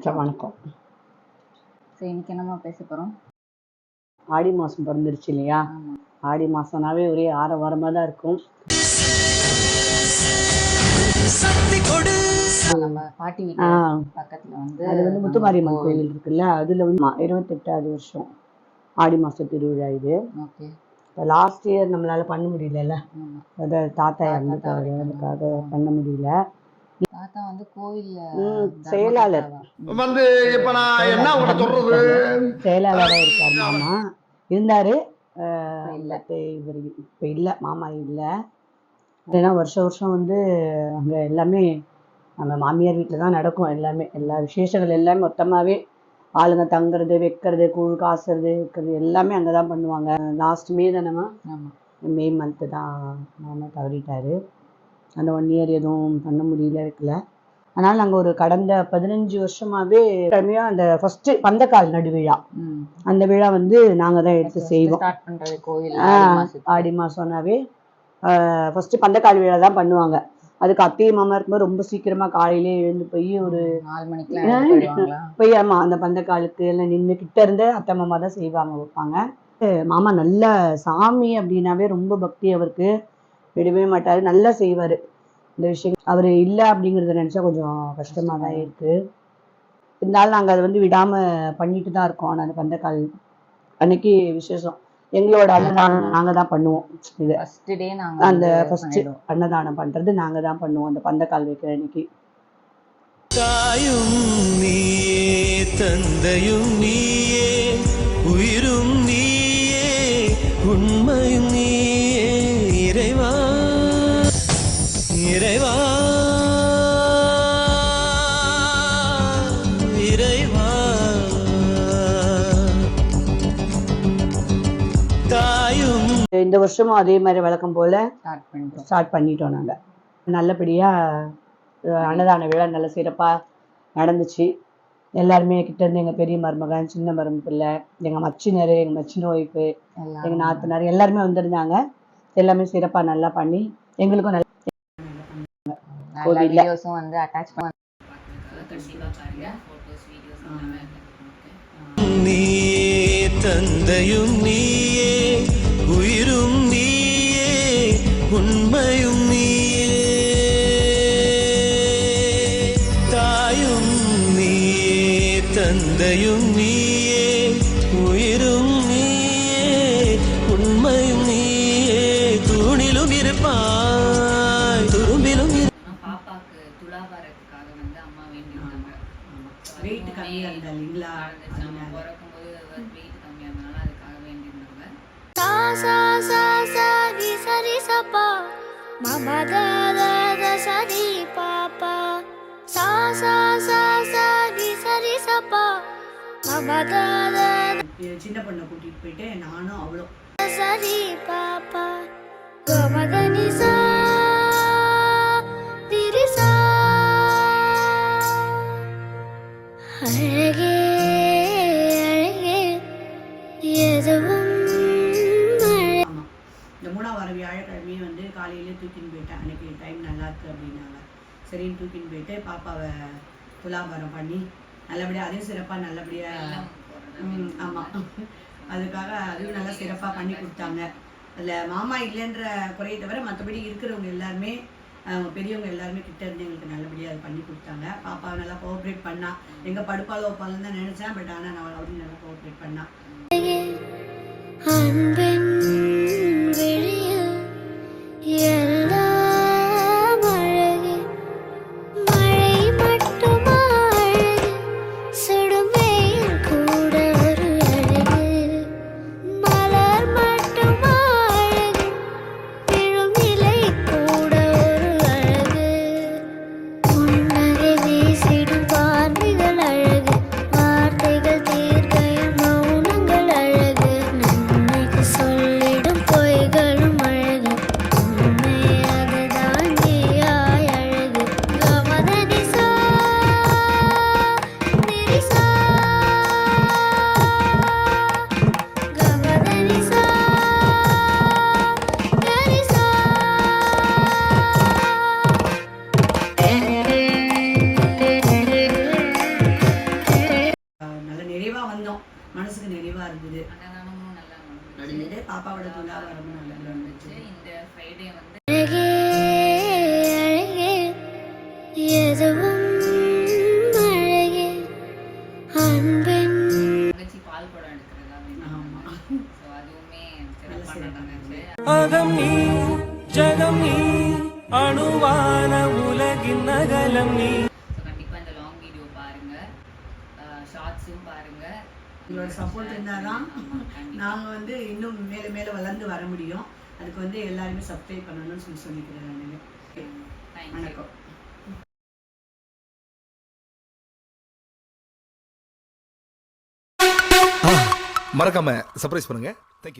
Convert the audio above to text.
வணக்கம் வணக்கம். சரி இன்னைக்கு என்னம்மா பேச போறோம்? ஆடி மாதம் பிறந்துருச்சு இல்லையா? ஆடி மாதம்னாவே ஒரே ஆற வாரமாக தான் இருக்கும். நம்ம பாட்டி ஆ, வீட்டு பக்கத்துல வந்து அது வந்து முத்துமாரியம்மன் கோயில் இருக்குல்ல? அதில் வந்து மா- இருபத்தெட்டாவது வருஷம் ஆடி மாத திருவிழா இது. ஓகே. இப்போ லாஸ்ட் இயர் நம்மளால பண்ண முடியலல்ல. ஆமா. அதை தாத்தா இறந்துட்டாரு அதுக்காக பண்ண முடியல. தாத்தா வந்து கோவில்ல செயலாளர். வந்து இப்ப நான் என்ன உங்களை சொல்றது? செயலாளராக இருக்கார் மாமா. இருந்தாரு. இல்ல. இவர் இப்போ இல்லை மாமா இல்லை. ஏன்னா வருஷம் வருஷம் வந்து அங்கே எல்லாமே நம்ம மாமியார் வீட்டில் தான் நடக்கும் எல்லாமே. எல்லா விசேஷங்கள் எல்லாமே மொத்தமாகவே ஆளுங்க தங்குறது வைக்கிறது கூழ் காசுறது வைக்கிறது எல்லாமே அங்கே தான் பண்ணுவாங்க. லாஸ்ட் மே தானேம்மா? ஆமா. மே மந்த்து தான் மாமா தவறிட்டாரு. அந்த ஒன் இயர் எதுவும் பண்ண முடியல இருக்கல. அதனால் நாங்கள் ஒரு கடந்த பதினஞ்சு வருஷமாகவே கிழமையாக அந்த ஃபஸ்ட்டு பந்தக்கால் நடுவிழா ம். அந்த விழா வந்து நாங்கள் தான் எடுத்து செய்வோம். ஆடி மாதம்னாவே ஃபஸ்ட்டு பந்தக்கால் விழா தான் பண்ணுவாங்க. அதுக்கு அத்தையும் மாமா இருக்கும்போது ரொம்ப சீக்கிரமாக காலையிலே எழுந்து போய் ஒரு நாலு போயிடுவாங்களா? போய் ஆமா அந்த பந்தக்காலுக்கு எல்லாம் நின்று கிட்ட இருந்து அத்தை மாமா தான் செய்வாங்க வைப்பாங்க. மாமா நல்ல சாமி அப்படின்னாவே ரொம்ப பக்தி அவருக்கு. விடவே மாட்டாரு. நல்லா செய்வாரு. இந்த விஷயம் அவர் இல்லை அப்படிங்கிறத நினைச்சா கொஞ்சம் கஷ்டமா தான் இருக்கு. இருந்தாலும் நாங்கள் அதை வந்து விடாம பண்ணிட்டு தான் இருக்கோம். ஆனா அந்த பந்தக்கால் அன்னைக்கு விசேஷம். எங்களோட அன்னதானம் நாங்கள் தான் பண்ணுவோம். இது ஃபர்ஸ்ட் டே நாங்க அந்த ஃபர்ஸ்ட். அன்னதானம் பண்றது நாங்கள் தான் பண்ணுவோம். அந்த பந்தக்கால் வைக்கிற அன்னைக்கு. தாயும் நீயே தந்தையும் நீயே உயிரும் நீயே உண்மையும் இந்த வருஷமும் அதே மாதிரி வழக்கம் போல ஸ்டார்ட் பண்ணிட்டோம். ஸ்டார்ட் பண்ணிட்டோம் நாங்கள் நல்லபடியாக அன்னதான விழா நல்ல சிறப்பாக நடந்துச்சு. எல்லாருமே கிட்ட இருந்து எங்கள் பெரிய மருமகன் சின்ன மருமக பிள்ளை எங்கள் மச்சினர் எங்கள் மச்சின ஒய்ஃபு எங்கள் நாத்தனார் எல்லாருமே வந்திருந்தாங்க. எல்லாமே சிறப்பாக நல்லா பண்ணி எங்களுக்கும் நல்ல நல்ல கோவில்ல. வீடியோஸும் வந்து அட்டாச் பண்ண நீயே தந்தையும் நீயே தந்தையும் நீயே உயிரும் நீயே உண்மையும் நீயே தூணிலும் இருப்பாய் துரும்பிலும் பாப்பாக்கு துலாபாரத்துக்காக வந்து அம்மா வேண்டியிருந்தாங்க Weight கம்மியா இருந்தா இல்லைங்களா? பிறக்கும்போது வெயிட் கம்மியா இருந்தனால அதுக்காக வேண்டியிருந்தாங்க sa sa sa sa di sa di sa pa ma ma da da da சின்ன பொண்ணை கூட்டிகிட்டு போயிட்டு நானும் அவ்வளோ da sa di pa pa ga ma da ni sa di ri sa அழகே அழகே எதுவும் அழகே ஆமாம் இந்த மூணாவது வார வியாழக்கிழமையே வந்து காலையிலே தூக்கின்னு போயிட்டேன். அன்னைக்கு டைம் நல்லா இருக்கு அப்படின்னாங்க. சரின்னு தூக்கின்னு போயிட்டு பாப்பாவை துலாபாரம் பண்ணி நல்லபடியாக அதையும் சிறப்பாக நல்லபடியாக ஆமாம் அதுக்காக அதுவும் நல்லா சிறப்பாக பண்ணி கொடுத்தாங்க. அதில் மாமா இல்லைன்ற குறையை தவிர மற்றபடி இருக்கிறவங்க எல்லாருமே பெரியவங்க எல்லாருமே கிட்ட இருந்து எங்களுக்கு நல்லபடியாக அது பண்ணி கொடுத்தாங்க. பாப்பா நல்லா கோஆப்ரேட் பண்ணா. எங்கே படுப்பாலோ வைப்பாலும் தான் நினச்சேன் பட் ஆனால் நான் அவரும் நல்லா கோஆப்ரேட் பண்ணா. நல்லா நடந்துச்சு. நடந்தது பாப்பாவோட துலாபாரமும் நல்லபடியா நடந்துச்சு. இருந்துச்சு இந்த ஃப்ரைடே வந்து அழகே அழகே எதுவும் அழகே அன்பின் தங்கச்சி பால் குடம் எடுக்கிறதா ஆமா. ஸோ அதுவுமே சிறப்பாக சிறப்பா. நடந்துச்சு. அகம் நீ ஜகம் நீ அணுவான உலகின் அகலம் நீ. ஸோ கண்டிப்பா இந்த லாங் வீடியோ பாருங்க. ஷார்ட்ஸும் பாருங்க. உங்களோட சப்போர்ட் இருந்தாதான் ஆமா, கண்டிப்பா. நாங்க வந்து இன்னும் மேல மேல வளர்ந்து வர முடியும் அதுக்கு வந்து எல்லாருமே சப்ஸ்கிரைப் பண்ணணும்னு சொல்லி சொல்லிக்கிறேன் நான். வணக்கம் மறக்காம சர்ப்ரைஸ் பண்ணுங்க தேங்க்யூ